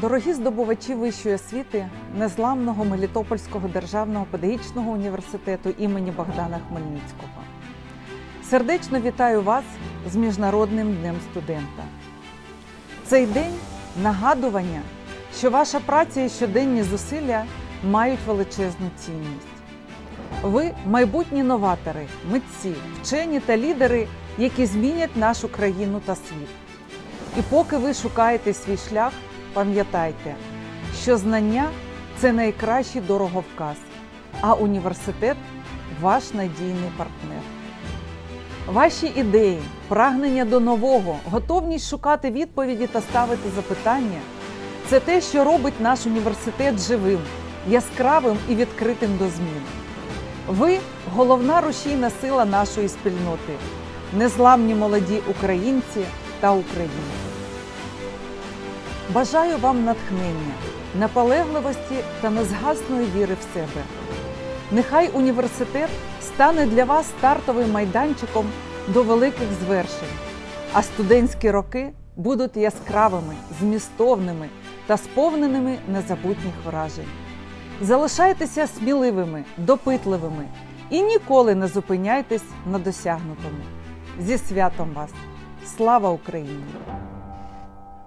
Дорогі здобувачі вищої освіти незламного Мелітопольського державного педагогічного університету імені Богдана Хмельницького. Сердечно вітаю вас з Міжнародним днем студента. Цей день нагадування, що ваша праця і щоденні зусилля мають величезну цінність. Ви майбутні новатори, митці, вчені та лідери, які змінять нашу країну та світ. І поки ви шукаєте свій шлях, пам'ятайте, що знання це найкращий дороговказ, а університет ваш надійний партнер. Ваші ідеї, прагнення до нового, готовність шукати відповіді та ставити запитання це те, що робить наш університет живим, яскравим і відкритим до змін. Ви головна рушійна сила нашої спільноти, незламні молоді українці та українці. Бажаю вам натхнення, наполегливості та незгасної віри в себе. Нехай університет стане для вас стартовим майданчиком до великих звершень, а студентські роки будуть яскравими, змістовними та сповненими незабутніх вражень. Залишайтеся сміливими, допитливими і ніколи не зупиняйтесь на досягнутому. Зі святом вас! Слава Україні!